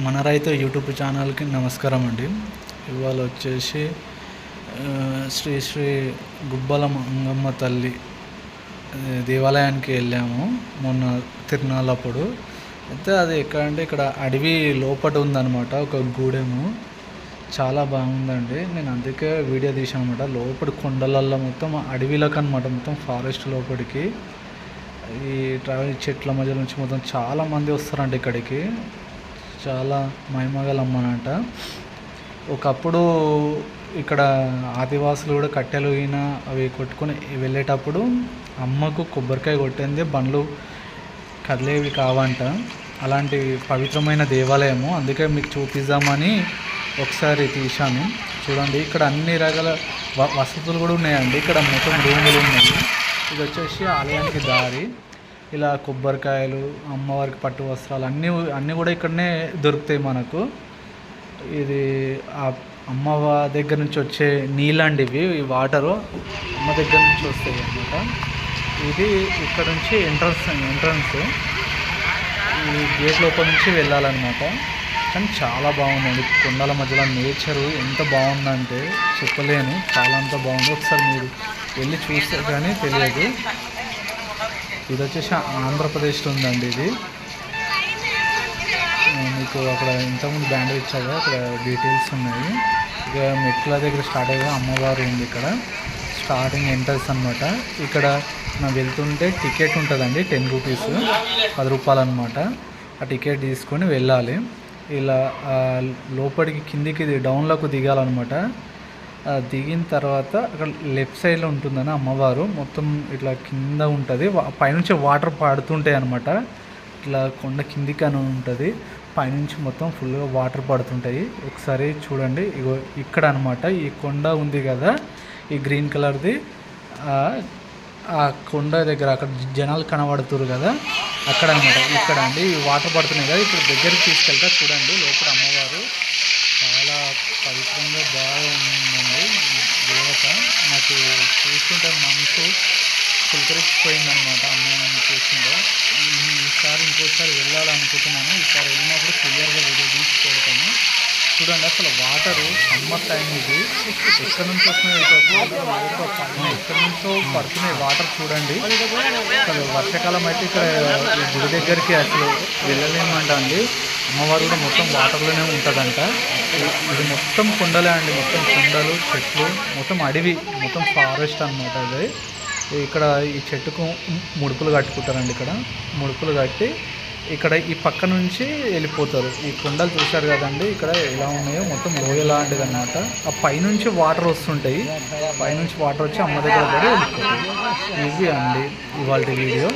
మన రైతు యూట్యూబ్ ఛానల్కి నమస్కారం అండి. ఇవాళ వచ్చేసి శ్రీ శ్రీ గుబ్బల మంగమ్మ తల్లి దేవాలయానికి వెళ్ళాము. మొన్న తిరునాళ్ళప్పుడు. అయితే అది ఎక్కడ అంటే ఇక్కడ అడవి లోపట ఉందన్నమాట ఒక గూడెము. చాలా బాగుందండి. నేను అందుకే వీడియో తీసాను అనమాట లోపల కొండలల్లో మొత్తం అడవిలోకి అనమాట మొత్తం ఫారెస్ట్ లోపలికి ఈ ట్రావెల్ చెట్ల మధ్య నుంచి మొత్తం చాలా మంది ఇక్కడికి. చాలా మహిమగలమ్మనంట. ఒకప్పుడు ఇక్కడ ఆదివాసులు కూడా కట్టెలు అయిన అవి కొట్టుకొని వెళ్ళేటప్పుడు అమ్మకు కొబ్బరికాయ కొట్టింది బండ్లు కదిలేవి కావంట. అలాంటి పవిత్రమైన దేవాలయము. అందుకే మీకు చూపిద్దామని ఒకసారి తీశాను. చూడండి ఇక్కడ అన్ని రకాల వ- వసతులు కూడా ఉన్నాయండి. ఇక్కడ మొత్తం రూములు ఉన్నాయి. ఇది వచ్చేసి ఆలయానికి దారి. ఇలా కొబ్బరికాయలు అమ్మవారికి పట్టు వస్త్రాలు అన్నీ అన్నీ కూడా ఇక్కడనే దొరుకుతాయి మనకు. ఇది ఆ దగ్గర నుంచి వచ్చే నీళ్ళండి ఇవి ఈ వాటరు అమ్మ దగ్గర నుంచి వస్తాయి అన్నమాట. ఇది ఇక్కడ నుంచి ఎంట్రన్స్ ఎంట్రన్స్. ఈ గేట్ లోపల నుంచి వెళ్ళాలన్నమాట. కానీ చాలా బాగుందండి. కొండల మధ్యలో నేచరు ఎంత బాగుందంటే చెప్పలేను. చాలా అంత బాగుంది. ఒకసారి మీరు వెళ్ళి చూస్తే కానీ తెలియదు. ఇది వచ్చేసి ఆంధ్రప్రదేశ్లో ఉందండి ఇది మీకు అక్కడ ఇంతకుముందు బ్యాండ్ ఇచ్చారు అక్కడ డీటెయిల్స్ ఉన్నాయి. ఇక మెట్ల దగ్గర స్టార్ట్ అయ్యే అమ్మవారు ఉంది ఇక్కడ. స్టార్టింగ్ ఎంట్రన్స్ అనమాట ఇక్కడ మనం వెళ్తుంటే టికెట్ ఉంటుందండి టెన్ రూపీస్ పది రూపాయలు అనమాట ఆ టికెట్ తీసుకొని వెళ్ళాలి. ఇలా లోపలికి కిందికి డౌన్లోకి దిగాలన్నమాట. దిగిన తర్వాత అక్కడ లెఫ్ట్ సైడ్లో ఉంటుందని అమ్మవారు మొత్తం ఇట్లా కింద ఉంటుంది. పైనుంచి వాటర్ పాడుతుంటాయి అనమాట ఇట్లా కొండ కిందికి అని ఉంటుంది. పైనుంచి మొత్తం ఫుల్గా వాటర్ పడుతుంటాయి. ఒకసారి చూడండి. ఇగో ఇక్కడ అనమాట ఈ కొండ ఉంది కదా ఈ గ్రీన్ కలర్ది. ఆ, ఆ కొండ దగ్గర అక్కడ జనాలు కనబడుతురు కదా అక్కడ అనమాట ఇక్కడ అండి. ఈ వాటర్ పడుతున్నాయి కదా. ఇప్పుడు దగ్గరికి తీసుకెళ్తా చూడండి. లోపల అమ్మవారు చాలా పవిత్రంగా బాగా ఉందండి దేవత నాకు చూస్తుంటే మనసు పులకరించిపోయిందనమాట అమ్మాయిని చూస్తుంటే. ఈసారి ఇంకోసారి వెళ్ళాలనుకుంటున్నాను. ఈసారి వెళ్ళినప్పుడు క్లియర్గా వీడియో తీసి పెడతాను. చూడండి అసలు వాటరు సమ్మర్ టైం ఇది. ఎక్కడి నుంచి వస్తున్నాయి ఎక్కడి నుంచో పడుతున్నాయి వాటర్ చూడండి. అసలు వర్షాకాలం అయితే ఇక్కడ గుడి దగ్గరికి అసలు వెళ్ళలేమంట అండి. అమ్మవారు కూడా మొత్తం వాటర్లోనే ఉంటుందంట. ఇది- మొత్తం కొండలే అండి. మొత్తం కొండలు చెట్లు మొత్తం అడవి మొత్తం ఫారెస్ట్ అన్నమాట అది. ఇక్కడ ఈ చెట్టుకు ముడుపులు కట్టుకుంటారండి ఇక్కడ. ముడుపులు కట్టి ఇక్కడ ఈ పక్క నుంచి వెళ్ళిపోతారు. ఈ కొండలు చూశారు కదండి ఇక్కడ ఎలా ఉన్నాయో మొత్తం లోయ లాంటిది అనమాట ఆ పైనుంచి వాటర్ వస్తుంటాయి. పైనుంచి వాటర్ వచ్చి అమ్మ దగ్గర పడి వెళ్ళిపోతాయి. ఇవి అండి ఇవాళ వీడియో.